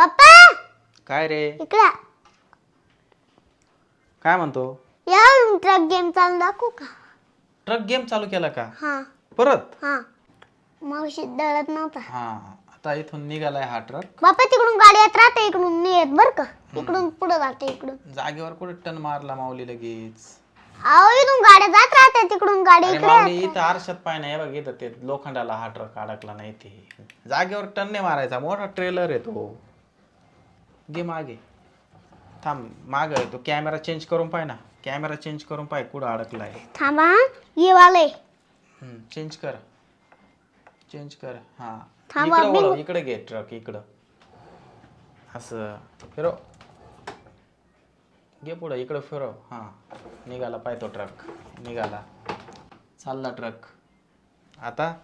पप्पा! काय रे? इकडे काय म्हणतो? या ट्रक गेम चालू दाखवू का? ट्रक गेम चालू केला का? हा. परत? हा. मावशी दळत नव्हता. हा आता इथून निघालाय हा ट्रक बाप्पा तिकडून गाडी येत राहते इकडून नाही येत बर का? इकडून पुढे जाते इकडून. जागेवर कुठे टन मारला माऊली लगेच? अहो इकडून गाड्या जात राहते तिकडून गाडी अरे इकडे माऊली. इथं आरशात पाय नाही बघ इथं ते लोखंडाला हा ट्रक अडकला नाही ते. जागेवर टन नाही मारायचा मोठा ट्रेलर आहे तो. घे मागे. थांब माग तो कॅमेरा चेंज करून पाय ना. कॅमेरा चेंज करून पाय कुठं अडकलाय. थांबा ये वाले. चेंज कर. चेंज कर. हा. थांबा, इकडे बिंग. वळव इकडे घे ट्रक इकडं. असं. फिरव. घे पुढं इकडं फिरव. हा. निघाला पाय तो ट्रक निघाला. चालला ट्रक आता?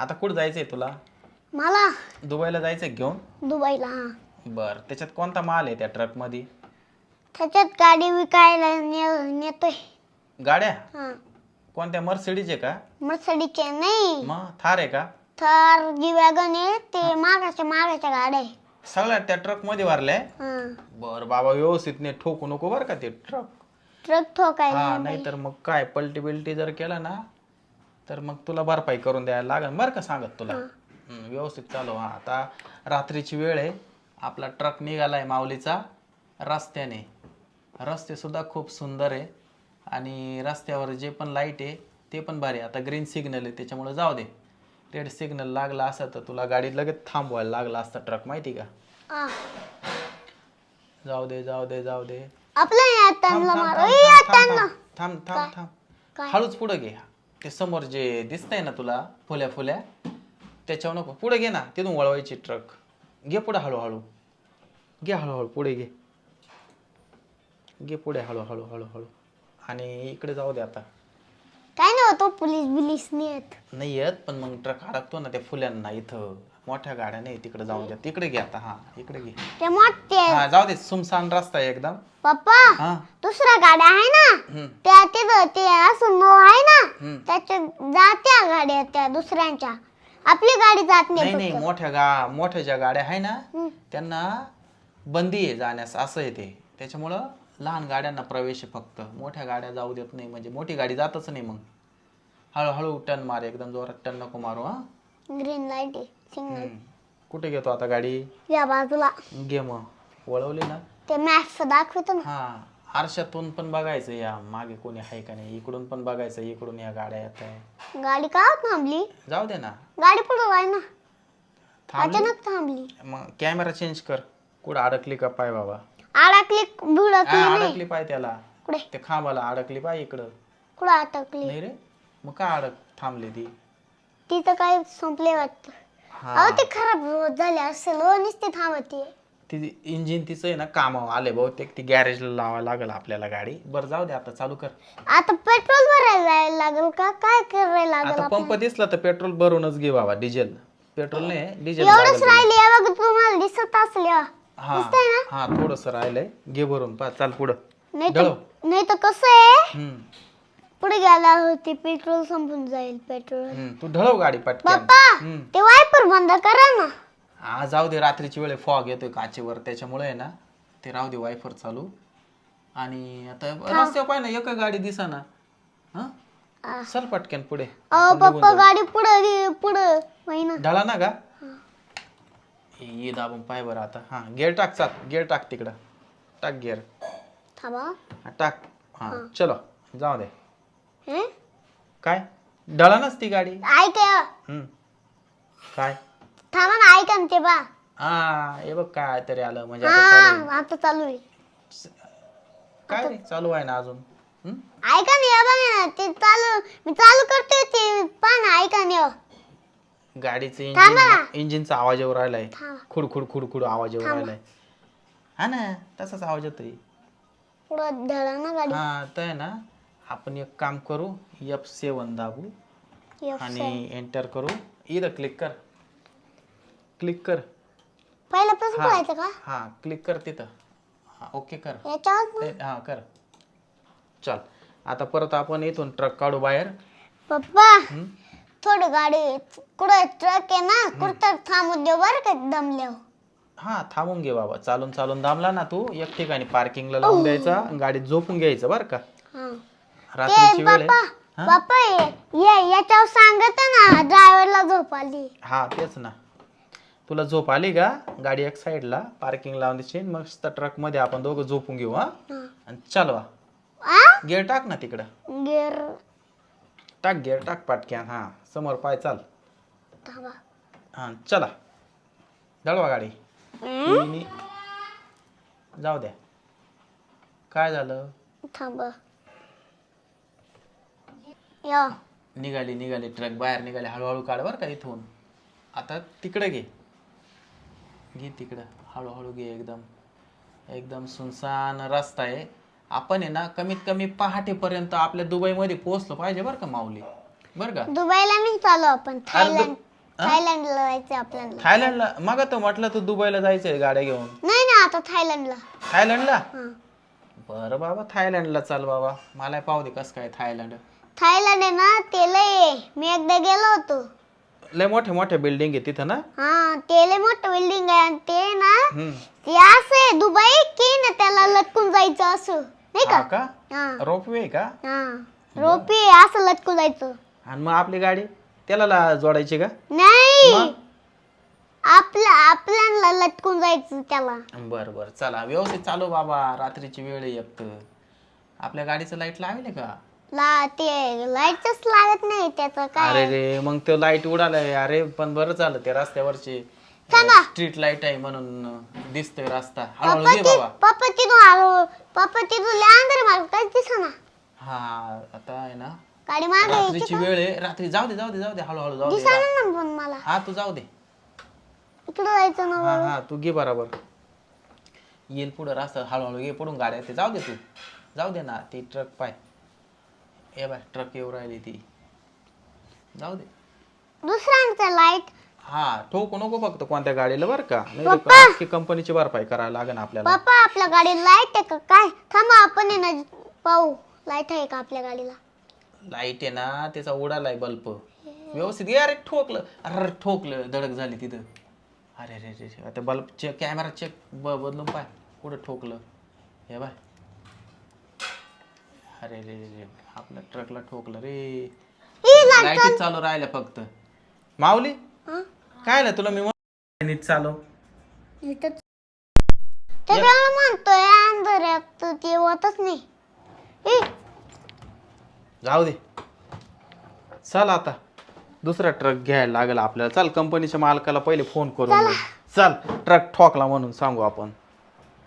आता कुठं जायचंय तुला? मला. दुबईला जायचंय घेऊन? दुबईला हा. बर त्याच्यात कोणता माल आहे त्या ट्रकमध्ये त्याच्यात गाडी विकायला ने- नेतोय. गाड्या? हा. कोणत्या? मर्सिडीज आहे का? मर्सडीचे नाही. मग थार आहे का? थर जी वॅगन आहे ते मागाच्या मागाच्या गाड्या आहे. सगळ्या त्या ट्रकमध्ये भरल्या हा. बर बाबा व्यवस्थित नाही ठोकू नको बर का ते ट्रक ट्रक ठोकायला हा नाही तर मग काय पलटी बिलटी जर केला ना तर मग तुला भरपाई करून द्यायला लागेल. बरं का सांगत तुला? हम्म, व्यवस्थित चालव हा आता रात्रीची वेळ आहे. आपला ट्रक निघालाय माऊलीचा रस्त्याने. रस्ते सुद्धा खूप सुंदर आहे आणि रस्त्यावर जे पण लाइट आहे ते पण भारी आहे. आता ग्रीन सिग्नल आहे त्याच्यामुळे जाऊ दे. रेड सिग्नल लागला असं तर तुला गाडी लगेच थांबवायला लागला असता ट्रक माहिती का. जाऊ दे जाऊ दे जाऊ दे. आपलं थांब, त्यांना थांब, मारो. थांब, ए, या थांब, त्यांना थांब, थांब थांब थांब. काय? हळूच पुढे घे. ते समोर जे दिसतंय ना तुला फुल्या फुल्या त्याच्यावर नको. पुढे घे ना तिथून वळवायची ट्रक घे पुढे हळूहळू. घे हळूहळू पुढे घे. घे पुढे हळूहळू हळूहळू. आणि इकडे जाऊ दे आता. काय नाही होतो पोलीस बिलीस? नाही येत. नाही येत पण मग ट्रक अडकतो ना त्या फुल्यांना इथं. मोठ्या गाड्या नाही तिकडे जाऊन द्या. तिकडे घे आता हा इकडे घे. ते मोठे. हा जाऊ दे सुमसान रस्ता आहे एकदम. पप्पा हा. दुसऱ्या गाड्या आहे ना? त्या ते असं नो आहे ना. त्याच्या जात्या गाड्या त्या दुसऱ्यांच्या. आपली गाडी जात नाही नाही नाही फक्त. मोठ्या गा मोठ्या ज्या गाड्या आहे ना. त्यांना बंदी आहे जाण्यास असं आहे ते. त्याच्यामुळं लहान गाड्यांना प्रवेश आहे फक्त. मोठ्या गाड्या जाऊ देत नाही म्हणजे मोठी गाडी जातच नाही मग. हळूहळू टन मार एकदम जोरात टन नको मारू हा. ग्रीन लाइट आहे सिग्नल हम्म. कुठे घेतो आता गाडी? या बाजूला. घे मग. वळवली ना. ते मॅप दाखवतो ना. हा. आरशातून पण बघायचं या मागे कोणी आहे का नाही इकडून पण बघायचं इकडून या गाड्या येत आहे. गाडी का थांबली? जाऊ दे ना. गाडी पुढे आहे ना. अचानक थांबली. मग कॅमेरा चेंज कर. कुठं अडकली का पाय बाबा? अडकली बुडकली नाही अडकली पाय त्याला. कुठे? ते खांबाला अडकली पाय इकडं. कुठं अटकली नाही रे. मग का अडक थांबली ती? तिथं काय संपले वाटत. हा. अहो ते खराब झाले असेल. हो नुसते थांबते. ती इंजिन तिचं आहे ना कामावर आले बहुतेक ती गॅरेजला लावायला लागेल आपल्याला गाडी. बरं जाऊ दे आता चालू कर. आता पेट्रोल भरायला जायला लागेल का? काय करायला लागेल आता पंप दिसला तर पेट्रोल भरूनच घे बाबा डिझेल पेट्रोल नाही डिझेल एवढंच राहिले बघ तुम्हाला दिसत असले हो. हा थोडस राहिलंय. घे भरून पा चाल पुढं. नाही तर. नाही तर कसं आहे? हम्म, पुढे गेला होते पेट्रोल संपून जाईल पेट्रोल हम्म. तू ढळव गाडी पटकन. हम्म. ते वायपर बंद करा ना. हा जाऊ दे रात्रीची वेळ फॉग येतोय काचेवर त्याच्यामुळे आहे ना ते राहू दे वायफर चालू. आणि आता रस्त्यावर पाय ना एक गाडी दिसा ना. हा. चल पटकन पुढे. अहो पप्पा. गाडी पुढे पुढे महिना ढळा ना का ये दाबून पाय बरं आता. हा गेअर टाक चाल. गेअर टाक तिकडं. टाक गेअर थांबा. टाक. हा चलो जाऊ दे. हे? काय? ढळानच ती गाडी? ऐका हम्म काय? थांबा ना ऐका ना ते बा. हा हे बघ काय तरी आलं म्हणजे आता चालू आहे. हा आता चालू आहे. काय चालू आहे ना अजून? हम्म? ऐका ना या बघा ना ते चालू मी चालू करतोय ते पहा ना ऐका ना या. गाडीचं थांबा इंजिन इंजिनचा आवाज येऊ राहिलाय. थांबा. खुड खुड खुड खुड आवाज येऊ राहिलाय. हा ना तसाच आवाज येतोय. पुढं धडा ना गाडी. हा तर आहे ना आपण एक काम करू एफ सेवन दाबू F7. आणि एंटर करू. इथं क्लिक कर. क्लिक कर. पहिलं कसं हा. का? हा क्लिक कर तिथं. हा ओके कर. याच्यावर हा कर. चल आता परत आपण इथून ट्रक काढू बाहेर. पप्पा हम्म? थोडं गाडी कुठं ट्रक आहे ना कुठं थांबू दे बरं का दमले हा थांबून घे बाबा. चालून चालून दामला ना तू एक ठिकाणी पार्किंगला लावून द्यायचा गाडीत झोपून घ्यायचं बरं का? हा. रात्रीची वेळ पप्पा हा? पप्पा ये ये- याच्यावर सांगत ना ड्रायव्हरला झोप आली. हा तेच ना. तुला झोप आली का? गाडी एक साईडला पार्किंग लावून द्यायची मस्त ट्रकमध्ये आपण दोघं झोपून घेऊ हा. आणि चालवा गेअर टाक ना तिकडं. गिर टाक गेअर टाक पाटक्यान हा. समोर पाय चाल. थांबा. हा चला. दळवा गाडी. तिन्ही- जाऊ द्या. काय झालं? थांबा. या. निघाली निघाली. ट्रक बाहेर निघाली. हळूहळू काढ बरं का इथून. आता तिकडे घे. घे तिकडं हळूहळू घे एकदम. एकदम सुनसान रस्ता आहे. आपण आहे ना कमीत कमी पहाटेपर्यंत आपल्या दुबईमध्ये पोहोचलो पाहिजे बरं का माऊली? बरं का? दुबईला नाही चालू आपण थायलंड. हा? थायलंडला जायचं आपल्याला. थायलंडला? मग तर म्हटलं तू दुबईला जायचंय गाड्या घेऊन. नाही ना आता थायलंडला. थायलंडला? हा. बरं बाबा थायलंडला चाल बाबा. मला पाहू दे कसं काय थायलंड. थायलंड आहे ना ते लय आहे. मी एकदा गेलो होतो. लय मोठे मोठे बिल्डिंग आहे तिथं ना? हा ते लय मोठं बिल्डिंग आहे आणि ते ना हम्म. ते असं आहे दुबई की ना त्याला लटकून जायचं असं नाही हा का? का हा. रोपवे आहे का? हा. रोपी असं लटकून जायचं. आणि मग आपली गाडी? त्याला ला- जोडायची का? नाही. मग? आपल्या आपल्याला लटकून जायचं त्याला. बर बर. चला व्यवस्थित चालू बाबा. रात्रीची वेळ आहे एक तर. आपल्या गाडीचं लाइट लावले का? ला ते लाईटच लागत नाही त्याचं अरे काय रे मग ते लाइट उडालाय. अरे पण बरं झालं ते रस्त्यावरचे. थांबा. स्ट्रीट लाइट आहे म्हणून दिसतोय रस्ता. हळूहळू पप्पा घे ती बाबा पप्पा तिथून आलो पप्पा तिथून लय अंधार मला काहीच दिसना. हा आता आहे ना. गाडी मागे रात्रीची? वेळ आहे. रात्री जाऊ दे जाऊ दे जाऊ दे. हळूहळू जाऊ दे. दिसना ना पण मला. हा तू जाऊ दे. इकडे जायचं ना हा हा तू घे बरोबर. येईल पुढं रस्ता हळूहळू घे पडून गाड्या ते जाऊ दे तू. जाऊ दे ना ती ट्रक पाय. ए बाय ट्रक येऊ राहिली ती. जाऊ दे. दुसऱ्यांचं लाइट हा ठोकू नको फक्त कोणत्या गाडीला बरं का. पप्पा! नाही की कंपनीची भरपाई करायला लागेल आपल्याला. पप्पा आपल्या गाडीत लाइट आहे का? काय? थांबा आपण आहे ना पाहू. लाइट आहे का आपल्या गाडीला? लाइट आहे ना त्याचा उडालाय बल्ब व्यवस्थित घे अरे ठोकलं. अरे ठोकलं. धडक झाली तिथं. अरे रे रे रे. आता बल्ब चेक कॅमेरा चेक ब बदलून पाय. कुठं ठोकलं? हे बाय अरे रे रे रे आपल्या ट्रकला ठोकलं रे. ही लाइट लाइट चालू. राहिल्या फक्त. माऊली? काय ना तुला? मी म्हण- नीट चालव इथं म्हणतोय अंधारात ते होतच नाही. ई, जाऊ दे. चल आता. दुसरा ट्रक घ्यायला लागेल आपल्याला. चल कंपनीच्या मालकाला पहिले फोन करून. चल. ट्रक ठोकला म्हणून सांगू आपण.